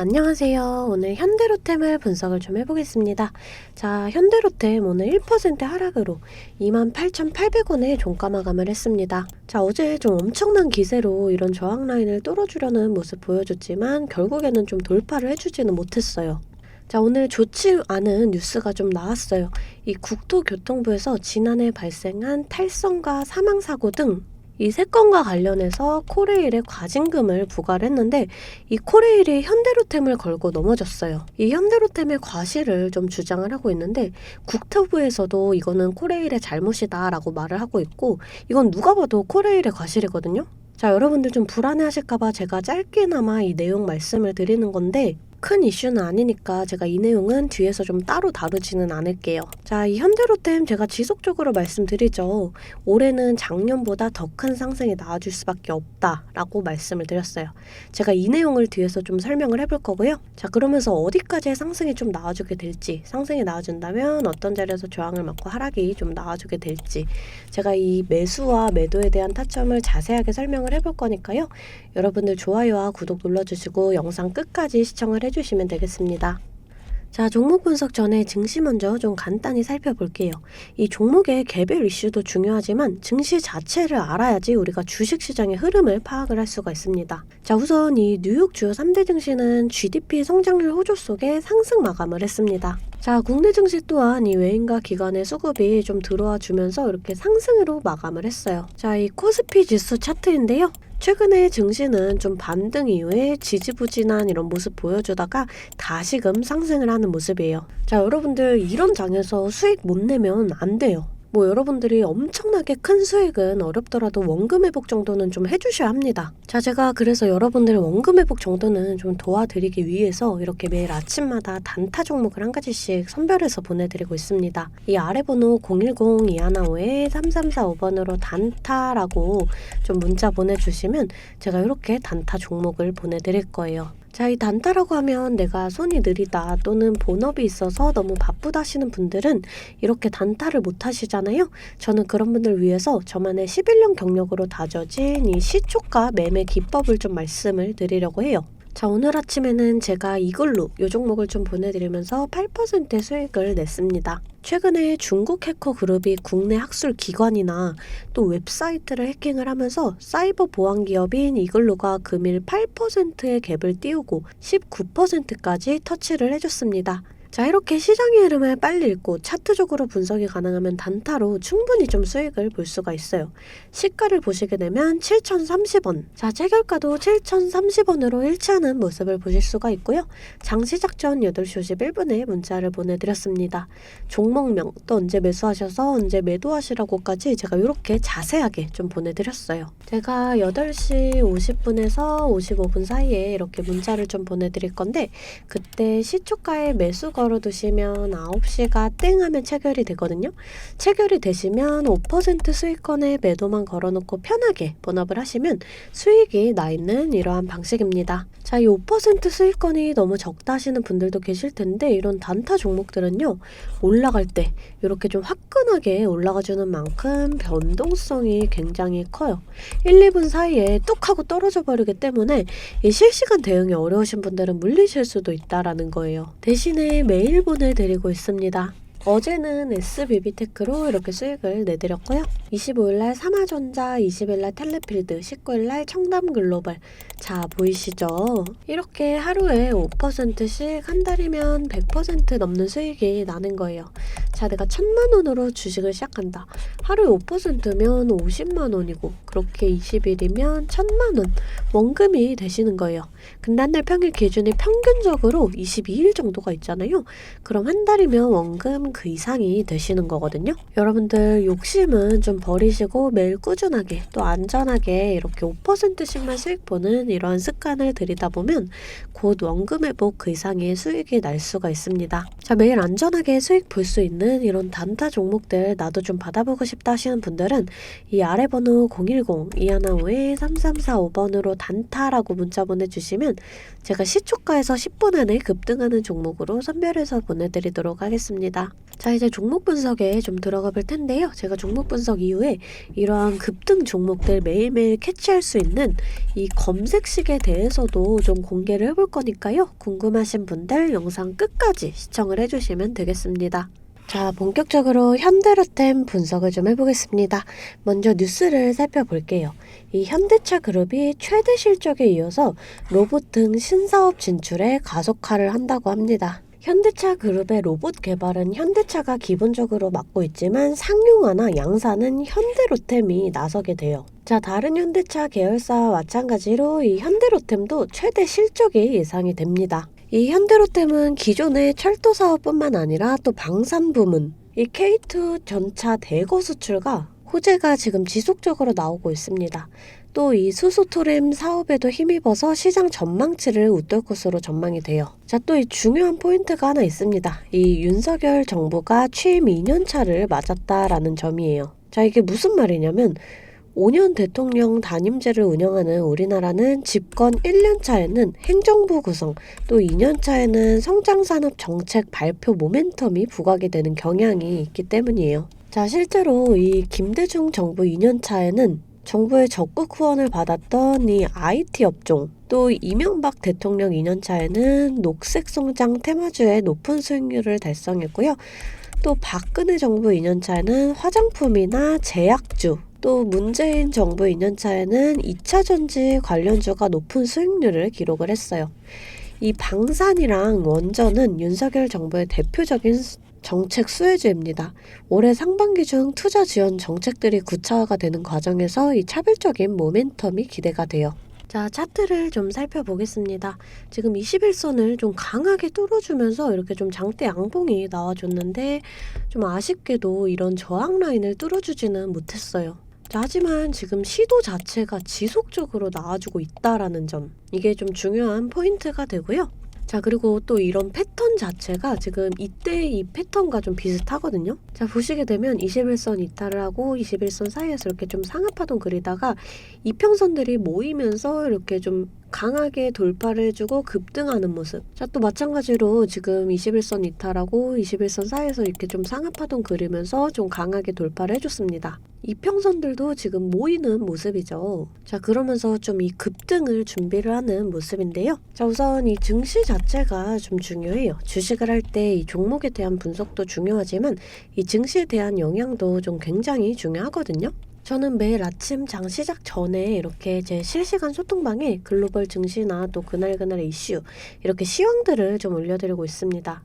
안녕하세요. 오늘 현대로템을 분석을 좀 해보겠습니다. 자, 현대로템 오늘 1% 하락으로 28,800원에 종가 마감을 했습니다. 자, 어제 좀 엄청난 기세로 이런 저항 라인을 뚫어주려는 모습 보여줬지만 결국에는 좀 돌파를 해주지는 못했어요. 자, 오늘 좋지 않은 뉴스가 좀 나왔어요. 이 국토교통부에서 지난해 발생한 탈선과 사망사고 등 이 세 건과 관련해서 코레일에 과징금을 부과를 했는데 이 코레일이 현대로템을 걸고 넘어졌어요. 이 현대로템의 과실을 좀 주장을 하고 있는데 국토부에서도 이거는 코레일의 잘못이다라고 말을 하고 있고 이건 누가 봐도 코레일의 과실이거든요. 자, 여러분들 좀 불안해 하실까봐 제가 짧게나마 이 내용 말씀을 드리는 건데 큰 이슈는 아니니까 제가 이 내용은 뒤에서 좀 따로 다루지는 않을게요. 자, 이 현대로템 제가 지속적으로 말씀드리죠. 올해는 작년보다 더 큰 상승이 나와줄 수밖에 없다라고 말씀을 드렸어요. 제가 이 내용을 뒤에서 좀 설명을 해볼 거고요. 자, 그러면서 어디까지의 상승이 좀 나와주게 될지, 상승이 나와준다면 어떤 자리에서 저항을 맞고 하락이 좀 나와주게 될지, 제가 이 매수와 매도에 대한 타점을 자세하게 설명을 해볼 거니까요. 여러분들 좋아요와 구독 눌러주시고 영상 끝까지 시청을 해주 시면 되겠습니다. 자, 종목 분석 전에 증시 먼저 좀 간단히 살펴볼게요. 이 종목의 개별 이슈도 중요하지만 증시 자체를 알아야지 우리가 주식 시장의 흐름을 파악을 할 수가 있습니다. 자, 우선 이 뉴욕 주요 3대 증시는 GDP 성장률 호조 속에 상승 마감을 했습니다. 자, 국내 증시 또한 이 외인과 기관의 수급이 좀 들어와 주면서 이렇게 상승으로 마감을 했어요. 자, 이 코스피 지수 차트인데요. 최근에 증시는 좀 반등 이후에 지지부진한 이런 모습 보여주다가 다시금 상승을 하는 모습이에요. 자, 여러분들 이런 장에서 수익 못 내면 안 돼요. 뭐 여러분들이 엄청나게 큰 수익은 어렵더라도 원금 회복 정도는 좀 해주셔야 합니다. 자, 제가 그래서 여러분들 원금 회복 정도는 좀 도와드리기 위해서 이렇게 매일 아침마다 단타 종목을 한 가지씩 선별해서 보내드리고 있습니다. 이 아래 번호 010-215-3345번으로 단타라고 좀 문자 보내주시면 제가 이렇게 단타 종목을 보내드릴 거예요. 자, 이 단타라고 하면 내가 손이 느리다 또는 본업이 있어서 너무 바쁘다 하시는 분들은 이렇게 단타를 못 하시잖아요. 저는 그런 분들 위해서 저만의 11년 경력으로 다져진 이 시초가 매매 기법을 좀 말씀을 드리려고 해요. 자, 오늘 아침에는 제가 이글루 요 종목을 좀 보내드리면서 8%의 수익을 냈습니다. 최근에 중국 해커 그룹이 국내 학술 기관이나 또 웹사이트를 해킹을 하면서 사이버 보안 기업인 이글루가 금일 8%의 갭을 띄우고 19%까지 터치를 해줬습니다. 자, 이렇게 시장의 흐름을 빨리 읽고 차트적으로 분석이 가능하면 단타로 충분히 좀 수익을 볼 수가 있어요. 시가를 보시게 되면 7,030원. 자, 체결가도 7,030원으로 일치하는 모습을 보실 수가 있고요. 장 시작 전 8시 51분에 문자를 보내드렸습니다. 종목명, 또 언제 매수하셔서 언제 매도하시라고까지 제가 이렇게 자세하게 좀 보내드렸어요. 제가 8시 50분에서 55분 사이에 이렇게 문자를 좀 보내드릴 건데, 그때 시초가에 매수 걸어두시면 9시가 땡 하면 체결이 되거든요. 체결이 되시면 5% 수익권에 매도만 걸어놓고 편하게 본업을 하시면 수익이 나 있는 이러한 방식입니다. 자, 이 5% 수익권이 너무 적다 하시는 분들도 계실 텐데 이런 단타 종목들은요. 올라갈 때 이렇게 좀 화끈하게 올라가주는 만큼 변동성이 굉장히 커요. 1, 2분 사이에 뚝 하고 떨어져 버리기 때문에 이 실시간 대응이 어려우신 분들은 물리실 수도 있다라는 거예요. 대신에 매일 보내드리고 있습니다. 어제는 SBB테크로 이렇게 수익을 내드렸고요. 25일날 삼화전자, 20일날 텔레필드, 19일날 청담글로벌. 자, 보이시죠? 이렇게 하루에 5%씩 한 달이면 100% 넘는 수익이 나는 거예요. 자, 내가 천만 원으로 주식을 시작한다. 하루에 5%면 50만 원이고, 그렇게 20일이면 천만 원 원금이 되시는 거예요. 근데 한 달 평일 기준이 평균적으로 22일 정도가 있잖아요. 그럼 한 달이면 원금 그 이상이 되시는 거거든요. 여러분들 욕심은 좀 버리시고 매일 꾸준하게 또 안전하게 이렇게 5%씩만 수익 보는 이러한 습관을 들이다 보면 곧 원금 회복 그 이상의 수익이 날 수가 있습니다. 자, 매일 안전하게 수익 볼 수 있는 이런 단타 종목들 나도 좀 받아보고 싶다 하시는 분들은 이 아래 번호 010-215-3345번으로 단타라고 문자 보내주시면 제가 시초가에서 10분 안에 급등하는 종목으로 선별해서 보내드리도록 하겠습니다. 자 이제 종목 분석에 좀 들어가 볼 텐데요. 제가 종목 분석 이후에 이러한 급등 종목들 매일매일 캐치할 수 있는 이 검색식에 대해서도 좀 공개를 해볼 거니까요. 궁금하신 분들 영상 끝까지 시청을 해주시면 되겠습니다. 자, 본격적으로 현대로템 분석을 좀 해보겠습니다. 먼저 뉴스를 살펴볼게요. 이 현대차 그룹이 최대 실적에 이어서 로봇 등 신사업 진출에 가속화를 한다고 합니다. 현대차 그룹의 로봇 개발은 현대차가 기본적으로 맡고 있지만 상용화나 양산은 현대로템이 나서게 돼요. 자, 다른 현대차 계열사와 마찬가지로 이 현대로템도 최대 실적이 예상이 됩니다. 이 현대로템은 기존의 철도 사업뿐만 아니라 또 방산 부문, 이 K2 전차 대거 수출과 호재가 지금 지속적으로 나오고 있습니다. 또 이 수소토렘 사업에도 힘입어서 시장 전망치를 웃돌 것으로 전망이 돼요. 자, 또 이 중요한 포인트가 하나 있습니다. 이 윤석열 정부가 취임 2년 차를 맞았다라는 점이에요. 자, 이게 무슨 말이냐면 5년 대통령 단임제를 운영하는 우리나라는 집권 1년 차에는 행정부 구성, 또 2년 차에는 성장산업 정책 발표 모멘텀이 부각이 되는 경향이 있기 때문이에요. 자, 실제로 이 김대중 정부 2년 차에는 정부의 적극 후원을 받았던 이 IT 업종, 또 이명박 대통령 2년 차에는 녹색 성장 테마주의 높은 수익률을 달성했고요. 또 박근혜 정부 2년 차에는 화장품이나 제약주, 또 문재인 정부 2년 차에는 2차 전지 관련주가 높은 수익률을 기록을 했어요. 이 방산이랑 원전은 윤석열 정부의 대표적인 정책 수혜주입니다. 올해 상반기 중 투자 지원 정책들이 구체화가 되는 과정에서 이 차별적인 모멘텀이 기대가 돼요. 자, 차트를 좀 살펴보겠습니다. 지금 21선을 좀 강하게 뚫어주면서 이렇게 좀 장대 양봉이 나와줬는데 좀 아쉽게도 이런 저항 라인을 뚫어주지는 못했어요. 자, 하지만 지금 시도 자체가 지속적으로 나와주고 있다라는 점 이게 좀 중요한 포인트가 되고요. 자 그리고 또 이런 패턴 자체가 지금 이때 이 패턴과 좀 비슷하거든요. 자 보시게 되면 21선 이탈을 하고 21선 사이에서 이렇게 좀 상하파동 그리다가 이평선들이 모이면서 이렇게 좀 강하게 돌파를 해주고 급등하는 모습. 자, 또 마찬가지로 지금 21선 이탈하고 21선 사이에서 이렇게 좀 상하파동 그리면서 좀 강하게 돌파를 해줬습니다. 이평선들도 지금 모이는 모습이죠. 자, 그러면서 좀 이 급등을 준비를 하는 모습인데요. 자, 우선 이 증시 자체가 좀 중요해요. 주식을 할 때 이 종목에 대한 분석도 중요하지만 이 증시에 대한 영향도 좀 굉장히 중요하거든요. 저는 매일 아침 장 시작 전에 이렇게 제 실시간 소통방에 글로벌 증시나 또 그날그날의 이슈 이렇게 시황들을 좀 올려드리고 있습니다.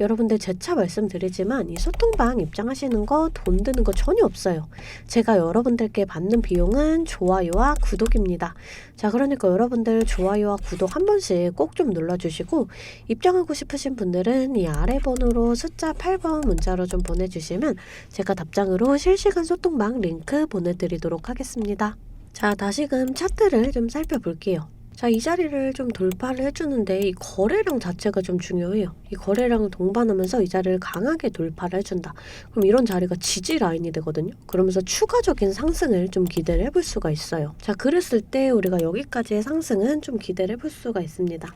여러분들 재차 말씀드리지만 이 소통방 입장하시는 거 돈 드는 거 전혀 없어요. 제가 여러분들께 받는 비용은 좋아요와 구독입니다. 자, 그러니까 여러분들 좋아요와 구독 한 번씩 꼭 좀 눌러주시고 입장하고 싶으신 분들은 이 아래 번호로 숫자 8번 문자로 좀 보내주시면 제가 답장으로 실시간 소통방 링크 보내드리도록 하겠습니다. 자, 다시금 차트를 좀 살펴볼게요. 자, 이 자리를 좀 돌파를 해주는데 이 거래량 자체가 좀 중요해요. 이 거래량을 동반하면서 이 자리를 강하게 돌파를 해준다. 그럼 이런 자리가 지지 라인이 되거든요. 그러면서 추가적인 상승을 좀 기대를 해볼 수가 있어요. 자, 그랬을 때 우리가 여기까지의 상승은 좀 기대를 해볼 수가 있습니다.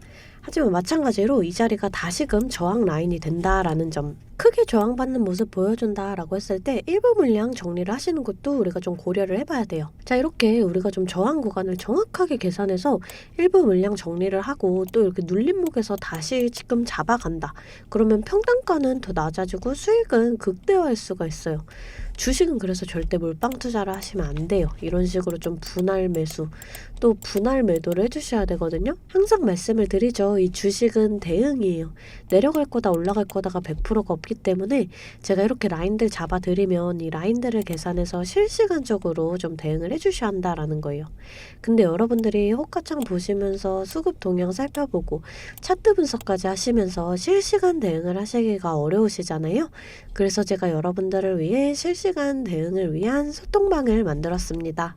하지만 마찬가지로 이 자리가 다시금 저항 라인이 된다라는 점 크게 저항받는 모습 보여준다라고 했을 때 일부 물량 정리를 하시는 것도 우리가 좀 고려를 해봐야 돼요. 자 이렇게 우리가 좀 저항 구간을 정확하게 계산해서 일부 물량 정리를 하고 또 이렇게 눌림목에서 다시 지금 잡아간다. 그러면 평단가는 더 낮아지고 수익은 극대화할 수가 있어요. 주식은 그래서 절대 몰빵 투자를 하시면 안 돼요. 이런 식으로 좀 분할 매수 또 분할 매도를 해주셔야 되거든요. 항상 말씀을 드리죠. 이 주식은 대응이에요. 내려갈 거다 올라갈 거다가 100%가 없기 때문에 제가 이렇게 라인들 잡아드리면 이 라인들을 계산해서 실시간적으로 좀 대응을 해주셔야 한다라는 거예요. 근데 여러분들이 호가창 보시면서 수급 동향 살펴보고 차트 분석까지 하시면서 실시간 대응을 하시기가 어려우시잖아요. 그래서 제가 여러분들을 위해 실시 간 대응을 위한 소통방을 만들었습니다.